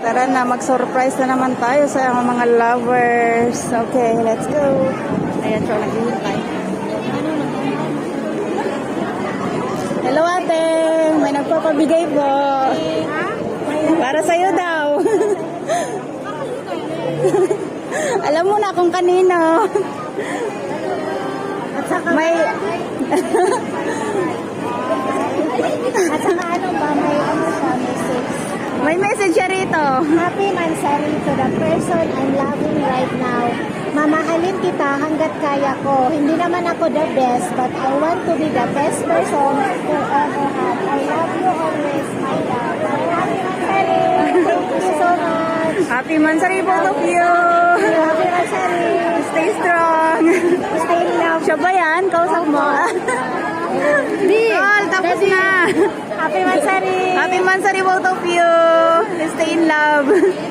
Tara na, mag-surprise na naman tayo sa mga lovers. Okay, let's go. Ayan, so naghihintay. Hello ate, may nagpapabigay po. Para sa'yo daw. Alam mo na kung kanino. May at saka ano ba, may ano siya, message. May message siya rito. Happy Mansari to the person I'm loving right now. Mamahalin kita hanggat kaya ko. Hindi naman ako the best, but I want to be the best person to ever have. I love you always, my love. Happy Mansari! Thank you so much! Happy Mansari both of you. Happy Mansari! Stay strong. Stay in love! Siya ba yan? Kausap mo? Di! Tol, tapos na. Happy Mansari! Happy Mansari both of you. Stay in love.